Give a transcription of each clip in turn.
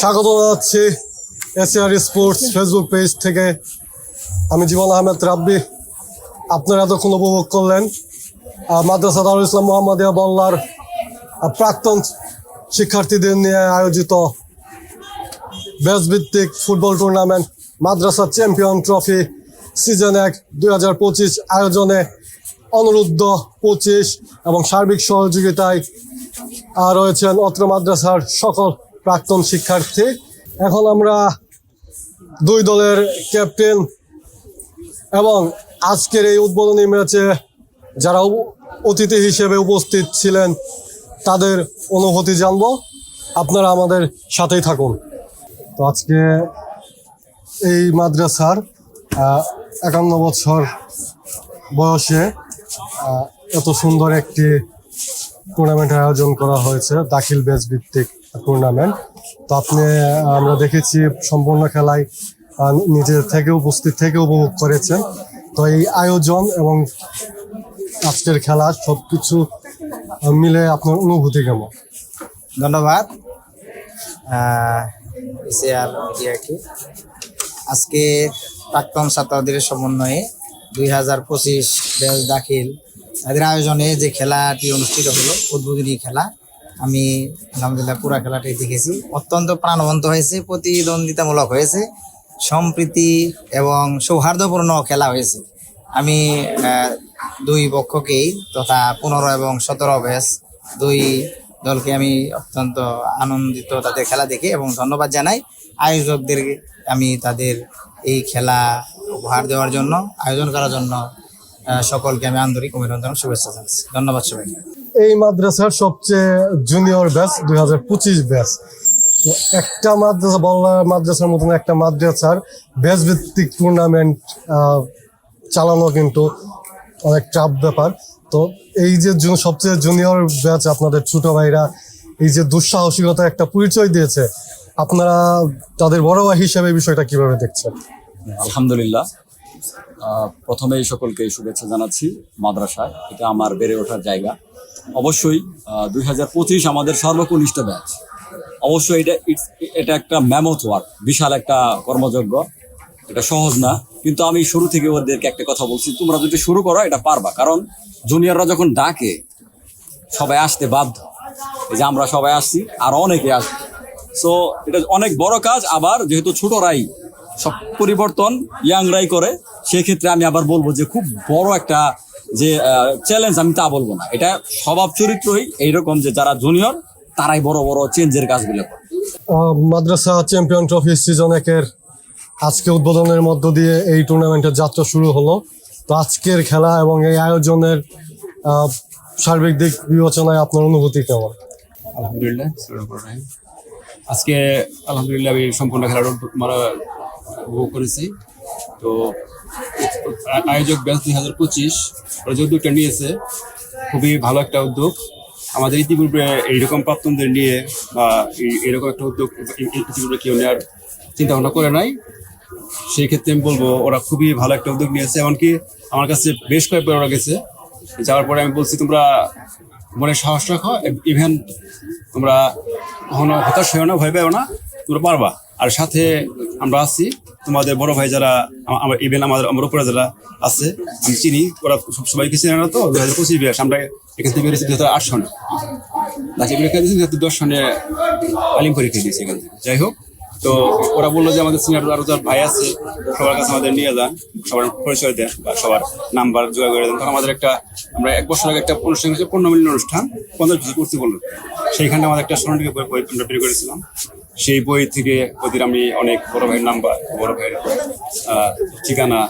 স্বাগত জানাচ্ছি ACR sports Facebook page থেকে। আমি জীবন আহমেদ রাব্বি। আপনারা এতক্ষণ উপভোগ করলেন মাদ্রাসা দারুল ইসলাম মোহাম্মদিয়া বল্লার প্রাক্তন শিক্ষার্থীদের নিয়ে আয়োজিত ব্যাচ ভিত্তিক ফুটবল টুর্নামেন্ট মাদ্রাসা চ্যাম্পিয়ন ট্রফি সিজন এক দুই হাজার পঁচিশ আয়োজনে অনুরুদ্ধ পঁচিশ এবং সার্বিক সহযোগিতায় রয়েছেন অত্র মাদ্রাসার সকল প্রাক্তন শিক্ষার্থী। এখন আমরা দুই দলের ক্যাপ্টেন এবং আজকের এই উদ্বোধনী ম্যাচে যারা অতিথি হিসেবে উপস্থিত ছিলেন, তাদের অনুভূতি জানব। আপনারা আমাদের সাথেই থাকুন। তো আজকে এই মাদ্রাসার একান্ন বছর বয়সে এত সুন্দর একটি টুর্নামেন্ট আয়োজন করা হয়েছে, দাখিল ব্যাচ ভিত্তিক। টুর্নামেন্ট তো আপনি আমরা দেখেছি সম্পূর্ণ খেলায় নিজের থেকে উপস্থিত থেকে উপভোগ করেছেন। তো এই আয়োজন এবং আজকের খেলা সব কিছু মিলে আপনার অনুভূতি কেমন? ধন্যবাদ। আজকে প্রাক্তন ছাত্রদের সমন্বয়ে দুই হাজার পঁচিশ দাখিল। তাদের আয়োজনে যে খেলাটি অনুষ্ঠিত হলো, উদ্বোধনী খেলা আমি, আলহামদুলিল্লাহ, পুরা খেলাটি দেখেছি। অত্যন্ত প্রাণবন্ত হয়েছে, প্রতিদ্বন্দ্বিতামূলক হয়েছে, সম্প্রীতি এবং সৌহার্দ্যপূর্ণ খেলা হয়েছে। আমি দুই পক্ষকেই তথা পনেরো এবং সতেরো ব্যাচ দুই দলকে আমি অত্যন্ত আনন্দিত তাদের খেলা দেখে এবং ধন্যবাদ জানাই। আয়োজকদের আমি তাদের এই খেলা উপহার দেওয়ার জন্য, আয়োজন করার জন্য সকলকে আমি আন্তরিক অভিনন্দন শুভেচ্ছা জানাচ্ছি। ধন্যবাদ সবাইকে। এই মাদ্রাসার সবচেয়ে জুনিয়র ব্যাচ দুই হাজার পঁচিশ ব্যাচ তো একটা মাদ্রাসা বল্লা মাদ্রাসার মতন একটা মাদ্রাসার ব্যাচ ভিত্তিক টুর্নামেন্ট চালানো কিন্তু অনেক চাপ ব্যাপার। তো এই যে সবচেয়ে জুনিয়র ব্যাচ আপনাদের ছোট ভাইরা এই যে দুঃসাহসিকতা একটা পরিচয় দিয়েছে আপনারা তাদের বড় ভাই হিসেবে এই বিষয়টা কীভাবে দেখছেন? আলহামদুলিল্লাহ। আহ, প্রথমেই সকলকে শুভেচ্ছা জানাচ্ছি মাদ্রাসায়। এটা আমার বেড়ে ওঠার জায়গা। অবশ্যই দুই হাজার পঁচিশ আমাদের সর্বকনিষ্ঠ ব্যাচ অবশ্যই এটা এটা একটা ম্যামথ ওয়ার্ক বিশাল একটা কর্মযজ্ঞ। এটা সহজ না, কিন্তু আমি শুরু থেকে ওদেরকে একটা কথা বলছি, তোমরা যদি শুরু করো, এটা পারবা। কারণ জুনিয়ররা যখন ডাকে, সবাই আসতে বাধ্য। এই যে আমরা সবাই আসছি, আর অনেকে আসবে সো এটা অনেক বড় কাজ, আবার যেহেতু ছোটরাই সব পরিবর্তন ইয়াংরাই করে, সেক্ষেত্রে আমি আবার বলব যে খুব বড় একটা যে চ্যালেঞ্জ আমি তা বলব না। এটা স্বভাব চরিত্রই এইরকম যে যারা জুনিয়র তারাই বড় বড় চেঞ্জের কাজগুলো করে। মাদ্রাসা চ্যাম্পিয়ন ট্রফি সিজন একের আজকে উদ্বোধনের মধ্য দিয়ে এই টুর্নামেন্টের যাত্রা শুরু হলো। তো আজকের খেলা এবং এই আয়োজনের সার্বিক দিক বিবেচনায় আপনার অনুভূতি কেমন? আলহামদুলিল্লাহ। আজকে আলহামদুলিল্লাহ আমি সম্পূর্ণ খেলাটা মারা উপভোগ করেছি। তো আয়োজক ব্যাচ দুই হাজার পঁচিশ। ওরা যে উদ্যোগটা নিয়েছে, খুবই ভালো একটা উদ্যোগ। আমাদের ইতিপূর্বে এইরকম প্রাপ্তনদের নিয়ে বা এরকম একটা উদ্যোগ ইতিপূর্বে কেউ নেওয়ার চিন্তা ভাবনা করে নাই। সেই ক্ষেত্রে আমি বলব, ওরা খুবই ভালো একটা উদ্যোগ নিয়েছে। এমনকি আমার কাছে বেশ কয়েকবার ওরা গেছে। যাওয়ার পরে আমি বলছি, তোমরা মনে সাহস রাখো ইভেন তোমরা কখনো হতাশ হয়েও না, ভয় পেও না, তোমরা পারবা। আর সাথে আমরা আছি তোমাদের বড় ভাই যারা আমার ইভেন আমাদের, আমার উপরে যারা আছে, আমি চিনি, ওরা সব সবাইকে চিনে না তো? দু হাজার পঁচিশ বিয়াস আমরা এখান থেকে বেরিয়েছি দু হাজার আট সনে। নাকি পরীক্ষা দিয়েছি দু হাজার দশ সনে আলিম পরীক্ষা দিয়েছি এখান থেকে। যাই হোক, তো ওরা বলল যে আমাদের সিনিয়র আরও যার ভাই আছে, সবার কাছে আমাদের নিয়ে যান, সবার পরিচয় দেন বা সবার নাম্বার জোগাড় করে দেন। তখন আমাদের একটা, আমরা এক বছর আগে একটা অনুষ্ঠান হয়েছে পূর্ণ মিলন অনুষ্ঠান, পঞ্চাশ বছর করতে বলল। সেইখানে আমাদের একটা স্মরণীয় আমরা বের করেছিলাম। সেই বই থেকে ওদের আমি অনেক বড় ভাইয়ের নাম্বার, বড় ভাইয়ের ঠিকানা,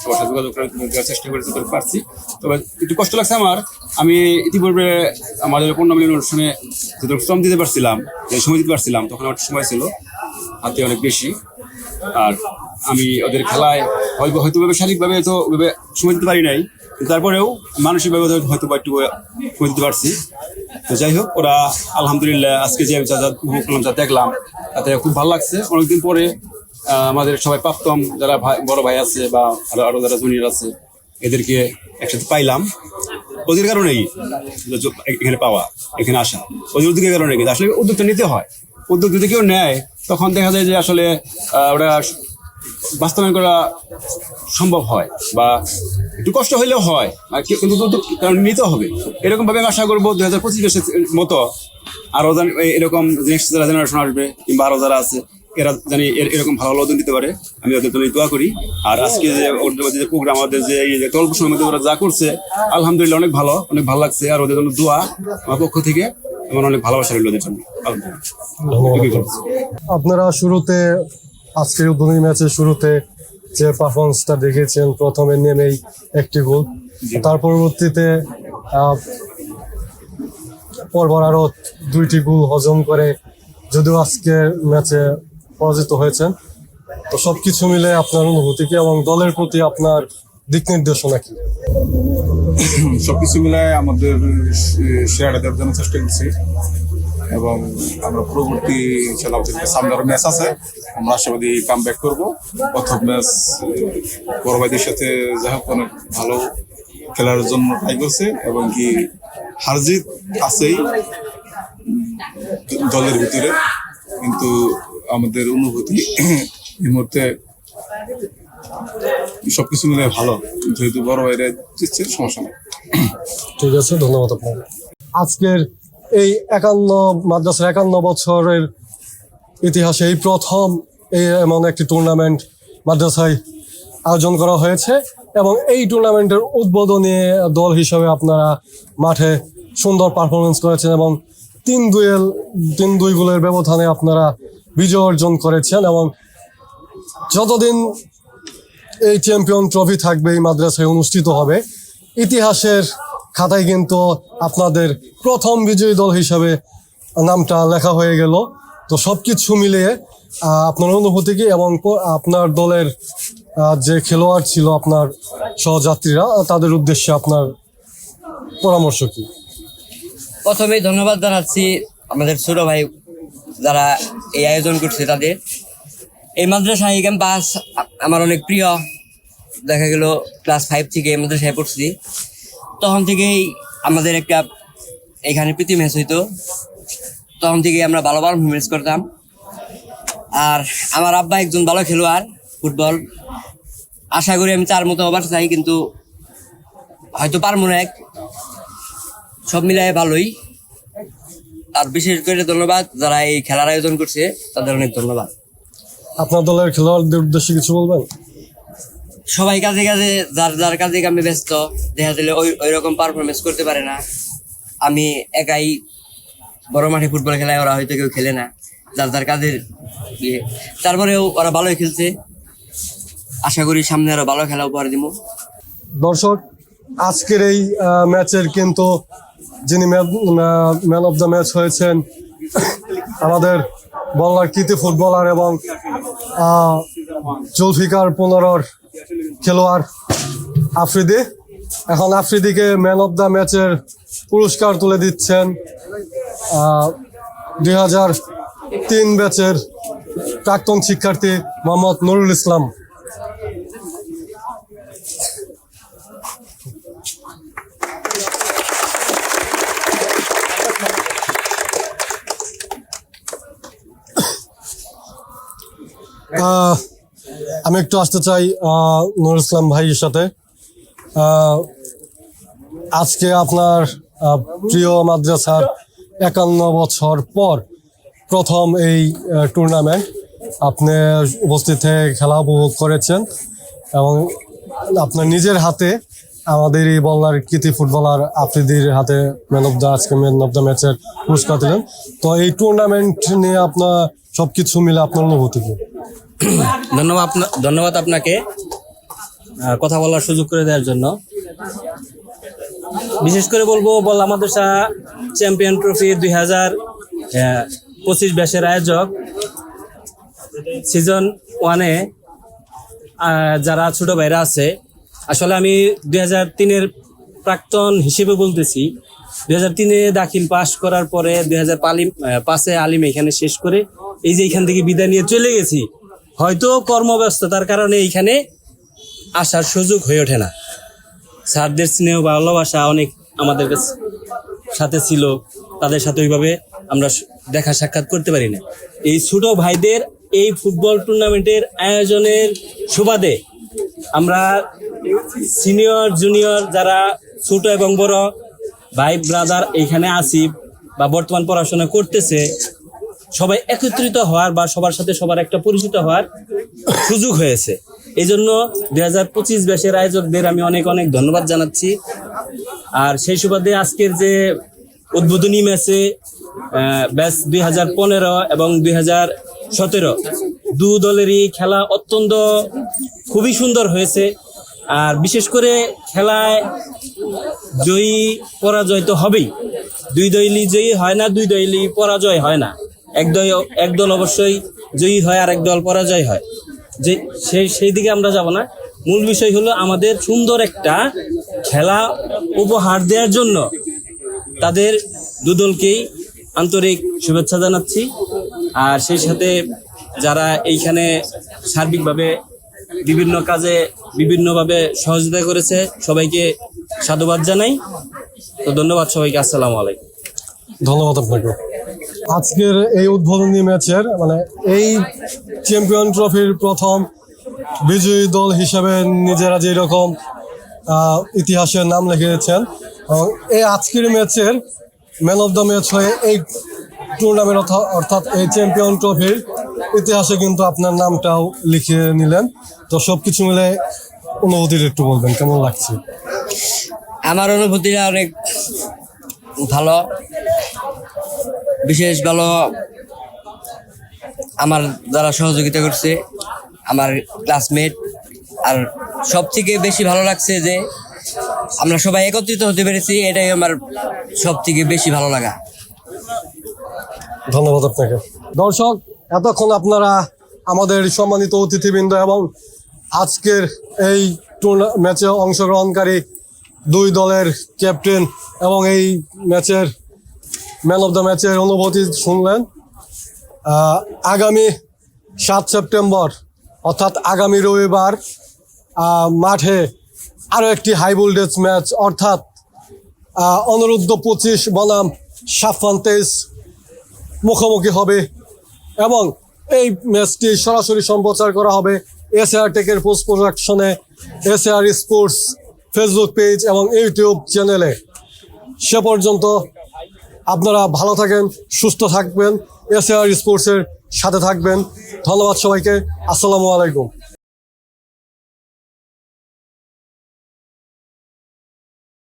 সবার সাথে যোগাযোগ করে দেওয়ার চেষ্টা করেছি করতে পারছি। তবে একটু কষ্ট লাগছে আমার। আমি ইতিপূর্বে আমাদের পূর্ণ মিলন অনুষ্ঠানে যতটুকু শ্রম দিতে পারছিলাম, যে সময় দিতে পারছিলাম, তখন আমার সময় ছিল, হাতে অনেক বেশি। আর আমি ওদের খেলায় হয়তো হয়তো ভাবে শারীরিকভাবে তো সময় দিতে পারি নাই তারপরেও মানসিকভাবে হয়তো বা একটু দিতে পারছি। তো যাই হোক, ওরা আলহামদুলিল্লাহ আজকে যে যা যা উপভোগ করলাম, যা দেখলাম, তাতে খুব ভালো লাগছে। অনেকদিন পরে আমাদের সবাই প্রাপ্তম যারা ভাই, বড় ভাই আছে বা আরও যারা জুনিয়র আছে, এদেরকে একসাথে পাইলাম। ওদের কারণেই এখানে পাওয়া, এখানে আসা। ওদের উদ্যোগের কারণে কিন্তু আসলে উদ্যোগটা নিতে হয়। উদ্যোগ যদি কেউ নেয়, তখন দেখা যায় যে আসলে ওটা বাস্তবায়ন করা সম্ভব হয় বা একটু কষ্ট হইলেও হয় কিন্তু কারণ নিতে হবে। এরকম ভাবে আমি আশা করব দুই হাজার পঁচিশ মতো আরও জানি এরকম নেক্সট যারা জেনারেশন আসবে কিংবা আরও যারা আছে, এরা জানি এরকম ভালো ভালো নিতে পারে। আমি ওদের জন্য দোয়া করি। আর আজকে যে ওদের যে প্রোগ্রাম আমাদের যে এই যে অল্প সময়ের মধ্যে ওরা যা করছে, আলহামদুলিল্লাহ অনেক ভালো অনেক ভালো লাগছে। আর ওদের জন্য দোয়া আমার পক্ষ থেকে। আমার অনেক ভালোবাসা রইল ওদের জন্য। আপনারা শুরুতে আজকের উদ্বোধনী ম্যাচের শুরুতে যে পারফরমেন্সটা দেখেছেন প্রথমে নেমেই একটি গোল। তার পরবর্তীতে পরপর আরও দুইটি গোল হজম করে যদিও আজকের ম্যাচে পরাজিত হয়েছেন। তো সব কিছু মিলে আপনার অনুভূতি কি এবং দলের প্রতি আপনার দিক নির্দেশনা কি? সবকিছু মিলায় আমাদের সে- সেরাটা দেওয়ার জন্য চেষ্টা করছি। এবং আমরা পরবর্তী ইনশাল্লাহ আরও ম্যাচ আছে। আমরা আশাবাদী কাম ব্যাক করব। প্রথম ম্যাচ বড় ভাইদের সাথে যাই হোক, অনেক ভালো খেলার জন্য ট্রাই করছে এবং কি হারজিত আছেই দলের ভিতরে। কিন্তু আমাদের অনুভূতি এই মুহূর্তে সবকিছু মিলে ভালো। যেহেতু বড় বাইরে দিচ্ছে সমস্যা নেই। ঠিক আছে, ধন্যবাদ আপনাকে। আজকের এই একান্ন, মাদ্রাসার একান্ন বছরের ইতিহাসে এই প্রথম এই এমন একটি টুর্নামেন্ট মাদ্রাসায় আয়োজন করা হয়েছে এবং এই টুর্নামেন্টের উদ্বোধনী দল হিসেবে আপনারা মাঠে সুন্দর পারফরমেন্স করেছেন এবং তিন দুয়েল, তিন দুই গোলের ব্যবধানে আপনারা বিজয় অর্জন করেছেন এবং যতদিন এই চ্যাম্পিয়ন ট্রফি থাকবে, এই মাদ্রাসায় অনুষ্ঠিত হবে, ইতিহাসের খাতায় কিন্তু আপনাদের প্রথম বিজয়ী দল হিসাবে নামটা লেখা হয়ে গেল। তো সব কিছু মিলিয়ে আপনার অনুভূতি কি এবং আপনার দলের যে খেলোয়াড় ছিল আপনার সহযাত্রীরা, তাদের উদ্দেশ্যে আপনার পরামর্শ কি? প্রথমেই ধন্যবাদ জানাচ্ছি আমাদের ছোট ভাই যারা এই আয়োজন করছে তাদের। এই মাদ্রাসা ক্যাম্পাস আমার অনেক প্রিয়। দেখা গেল ক্লাস ফাইভ থেকে এই মাদ্রাসায় পড়ছি। তখন থেকেই আমাদের একটা এখানে প্রীতি ম্যাচ হইতো। তখন থেকেই আমরা ভালো পারফরমেন্স করতাম। আর আমার আব্বা একজন ভালো খেলোয়াড়, ফুটবল। আশা করি আমি তার মতো হবার চাই, কিন্তু হয়তো পারব না এক। সব মিলাই ভালোই। আর বিশেষ করে ধন্যবাদ, যারা এই খেলার আয়োজন করছে, তাদের অনেক ধন্যবাদ। আপনার দলের খেলোয়াড়দের উদ্দেশ্যে কিছু বলবেন? সবাই কাজে কাজে, যার যার কাজে আমি ব্যস্ত, দেখা দিলে ওই ওই রকম পারফরমেন্স করতে পারে না। আমি একাই বড় মাঠে ফুটবল খেলায় ওরা হয়তো কেউ খেলে না। যার যার কাজের ইয়ে। তারপরেও ওরা ভালোই খেলছে। আশা করি সামনে আরও ভালো খেলা উপহার দিব দর্শক, আজকের এই ম্যাচের কিন্তু যিনি ম্যান অফ দ্য ম্যাচ হয়েছেন আমাদের বল্লার কৃতি ফুটবলার এবং জুলফিকার পনেরোর খেলোয়াড় আফ্রিদি। এখন আফ্রিদিকে ম্যান অফ দ্য ম্যাচের পুরস্কার তুলে দিচ্ছেন দুই হাজার তিন ব্যাচের প্রাক্তন শিক্ষার্থী মোহাম্মদ নুরুল ইসলাম। আহ, আমি একটু আসতে চাই নুরুল ইসলাম ভাইয়ের সাথে। আজকে আপনার প্রিয় মাদ্রাসার একান্ন বছর পর প্রথম এই টুর্নামেন্ট আপনি উপস্থিত হয়ে খেলা উপভোগ করেছেন এবং আপনার নিজের হাতে আমাদের এই বলার কৃতি ফুটবলার আফ্রিদির হাতে ম্যান অফ দ্য আজকে ম্যান অফ দ্য ম্যাচের পুরস্কার দিলেন। তো এই টুর্নামেন্ট নিয়ে আপনার সবকিছু মিলে আপনার অনুভূতি কি? ধন্যবাদ ধন্যবাদ আপনাকে কথা বলার সুযোগ করে দেওয়ার জন্য। বিশেষ করে বলব, বল আমাদের চ্যাম্পিয়ন ট্রফি দুই হাজার পঁচিশ ব্যাসের আয়োজক সিজন ওয়ানে যারা ছোট ভাইরা আছে। আসলে আমি দুই হাজার তিনের প্রাক্তন হিসেবে বলতেছি, দুই হাজার তিনে দাখিল পাশ করার পরে দুই হাজার পালিম পাশে আলিম এখানে শেষ করে এই যে এখান থেকে বিদায় নিয়ে চলে গেছি। হয়তো কর্মব্যস্ততার কারণে এইখানে আসার সুযোগ হয়ে ওঠে না। স্যারদের স্নেহ ভালোবাসা অনেক আমাদের কাছে- সাথে ছিল, তাদের সাথে ওইভাবে আমরা দেখা সাক্ষাৎ করতে পারি না। এই ছোট ভাইদের এই ফুটবল টুর্নামেন্টের আয়োজনের সুবাদে আমরা সিনিয়র, জুনিয়র যারা ছোট এবং বড়, ভাই, ব্রাদার এইখানে আসি বা বর্তমান পড়াশোনা করতেছে সবাই একত্রিত হওয়ার বা সবার সাথে সবার একটা পরিচিত হওয়ার সুযোগ হয়েছে। এই জন্য দুই হাজার পঁচিশ ব্যাসের আয়োজকদের আমি অনেক অনেক ধন্যবাদ জানাচ্ছি। আর সেই সুবাদে আজকের যে উদ্বোধনী ম্যাচে ব্যাস দুই হাজার পনেরো এবং দুই হাজার সতেরো দু দলেরই খেলা অত্যন্ত খুবই সুন্দর হয়েছে। আর বিশেষ করে খেলায় জয়ী পরাজয় তো হবেই। দুই দলই জয়ী হয় না, দুই দলই পরাজয় হয় না। এক দল অবশ্যই জয়ী হয় আর একদল পরাজয় হয়। যে সেই সেই দিকে আমরা যাব না। মূল বিষয় হলো আমাদের সুন্দর একটা খেলা উপহার দেওয়ার জন্য তাদের দুদলকেই আন্তরিক শুভেচ্ছা জানাচ্ছি। আর সেই সাথে যারা এইখানে সার্বিকভাবে বিভিন্ন কাজে বিভিন্নভাবে সহযোগিতা করেছে, সবাইকে সাধুবাদ জানাই। তো ধন্যবাদ সবাইকে। আসসালামু আলাইকুম। ধন্যবাদ আপনাকে। আজকের এই উদ্বোধনী ম্যাচের মানে এই চ্যাম্পিয়ন ট্রফির প্রথম বিজয়ী দল হিসেবে নিজেরা যে রকম নাম লিখেছেন, এবং এই আজকের ম্যাচের ম্যান অফ দ্য ম্যাচ হয়ে এই টুর্নামেন্ট অর্থাৎ এই চ্যাম্পিয়ন ট্রফির ইতিহাসে কিন্তু আপনার নামটাও লিখে নিলেন। তো সব কিছু মিলে অনুভূতিটা একটু বলবেন, কেমন লাগছে? আমার অনুভূতিটা অনেক ভালো। বিশেষ ভালো আমার যারা সহযোগিতা করছে, আমার ক্লাসমেট আর সব থেকে বেশি ভালো লাগছে যে আমরা সবাই একত্রিত হতে পেরেছি, এটাই আমার সব থেকে বেশি ভালো লাগা। ধন্যবাদ আপনাকে। দর্শক, এতক্ষণ আপনারা আমাদের সম্মানিত অতিথিবৃন্দ এবং আজকের এই ম্যাচে অংশগ্রহণকারী দুই দলের ক্যাপ্টেন এবং এই ম্যাচের ম্যান অফ দ্য ম্যাচের অনুভূতি শুনলেন। আগামী সাত সেপ্টেম্বর, অর্থাৎ আগামী রবিবার মাঠে আরও একটি হাই ভোল্টেজ ম্যাচ অর্থাৎ অনুরুদ্ধ পঁচিশ বনাম সাফান তেইশ মুখোমুখি হবে এবং এই ম্যাচটি সরাসরি সম্প্রচার করা হবে এসআর টেকের পোস্ট প্রোডাকশনে এসআর স্পোর্টস ফেসবুক পেজ এবং ইউটিউব চ্যানেলে সে পর্যন্ত আপনারা ভালো থাকেন সুস্থ থাকবেন এসআর স্পোর্টসের সাথে থাকবেন। ধন্যবাদ সবাইকে আসসালামু আলাইকুম।